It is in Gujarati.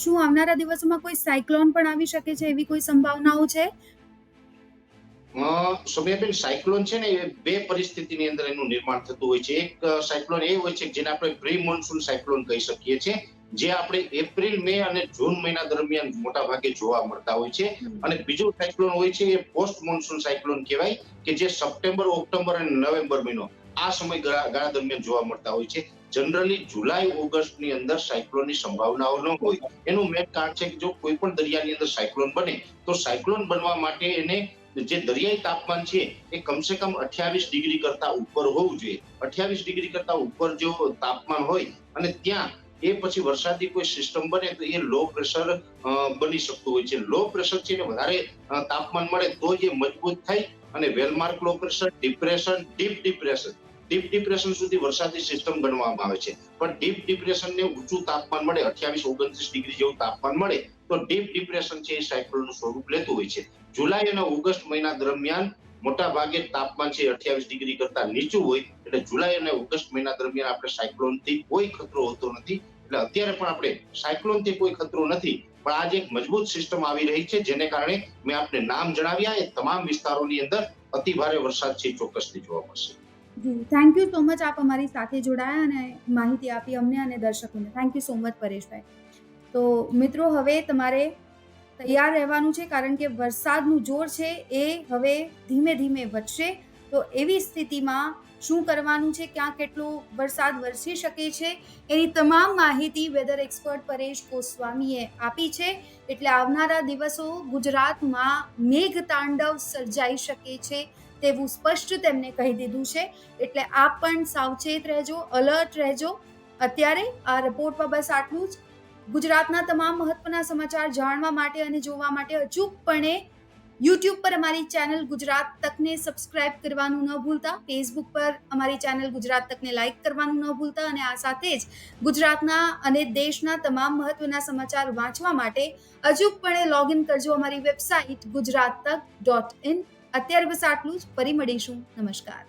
શું આવનારા દિવસોમાં કોઈ સાયક્લોન પણ આવી શકે છે એવી કોઈ સંભાવનાઓ છે? સૌમ્યાબેન, સાયક્લોન છે ને એ બે પરિસ્થિતિની અંદર એનું નિર્માણ થતું હોય છે. એક સાયક્લોન એ હોય છે જેને આપણે પ્રી મોન્સૂન સાયક્લોન કહી શકીએ છીએ, જે આપણે એપ્રિલ, મે અને જૂન મહિના દરમિયાન મોટા ભાગે જોવા મળતા હોય છે. અને બીજું સાયક્લોન હોય છે એ પોસ્ટ મોન્સૂન સાયક્લોન કહેવાય, કે જે સપ્ટેમ્બર, ઓક્ટોબર અને નવેમ્બર મહિનો આ સમય ગાળા દરમિયાન જોવા મળતા હોય છે. જનરલી જુલાઈ ઓગસ્ટની અંદર સાયક્લોનની સંભાવનાઓ ન હોય. એનું મેન કારણ છે કે જો કોઈ પણ દરિયાની અંદર સાયક્લોન બને, તો સાયક્લોન બનવા માટે એને જે દરિયાઈ તાપમાન છે, એ કમસે કમ અઠ્યાવીસ ડિગ્રી કરતા ઉપર હોવું જોઈએ. અઠ્યાવીસ ડિગ્રી કરતા ઉપર જો તાપમાન હોય અને ત્યાં એ પછી વરસાદની કોઈ સિસ્ટમ બને, તો એ લો પ્રેશર બની શકતું હોય છે. લો પ્રેશર છે વધારે તાપમાન મળે તો જે મજબૂત થઈ અને well mark low pressure depression deep depression deep depression સુધી વરસાદી સિસ્ટમ ગણવામાં આવે છે. પણ ડીપ ડિપ્રેશન ને ઊંચું તાપમાન મળે, અઠ્યાવીસ, ઓગણત્રીસ ડિગ્રી જેવું તાપમાન મળે, તો ડીપ ડિપ્રેશન છે એ સાયક્લોનનું સ્વરૂપ લેતું હોય છે. જુલાઈ અને ઓગસ્ટ મહિના દરમિયાન મોટા ભાગે તાપમાન છે અઠ્યાવીસ ડિગ્રી કરતા નીચું હોય, એટલે જુલાઈ અને ઓગસ્ટ મહિના દરમિયાન આપણે સાયક્લોનથી કોઈ ખતરો હોતો નથી. એટલે અત્યારે પણ આપણે સાયક્લોનથી કોઈ ખતરો નથી, પણ આજે એક મજબૂત સિસ્ટમ આવી રહી છે, જેને કારણે મેં આપને નામ જણાવ્યા, એ તમામ વિસ્તારોની અંદર અતિ ભારે વરસાદ છે ચોક્કસથી જોવા મળશે. જી થેન્ક યુ સો મચ આપ અમારી સાથે જોડાયા અને માહિતી આપી અમને અને દર્શકોને. થેન્ક યુ સો મચ પરેશભાઈ. તો મિત્રો, હવે તમારે તૈયાર રહેવાનું છે, કારણ કે વરસાદનું જોર છે, એ હવે ધીમે ધીમે વધશે. તો એવી સ્થિતિમાં શું કરવાનું છે, ક્યાં કેટલો વરસાદ વરસી શકે છે, એની તમામ માહિતી વેધર એક્સપર્ટ પરેશ ગોસ્વામીએ આપી છે. એટલે આવનારા દિવસો ગુજરાતમાં મેઘ તાંડવ સર્જાઈ શકે છે. તેવું સ્પષ્ટ તેમને કહી દીધું છે. એટલે આપ પણ સાવચેત રહેજો અલર્ટ રહેજો. અત્યારે આ રિપોર્ટમાં બસ આટલું જ. ગુજરાતના તમામ મહત્વના સમાચાર જાણવા માટે અને જોવા માટે અચૂકપણે યુટ્યુબ પર અમારી ચેનલ ગુજરાત તકને સબસ્ક્રાઇબ કરવાનું ન ભૂલતા. ફેસબુક પર અમારી ચેનલ ગુજરાત તકને લાઈક કરવાનું ન ભૂલતા. અને આ સાથે જ ગુજરાતના અને દેશના તમામ મહત્વના સમાચાર વાંચવા માટે અચૂકપણે લોગિન કરજો અમારી વેબસાઇટ ગુજરાત તક ડોટ ઇન અત્યારે બસ આટલું જ. ફરી મળીશું. નમસ્કાર.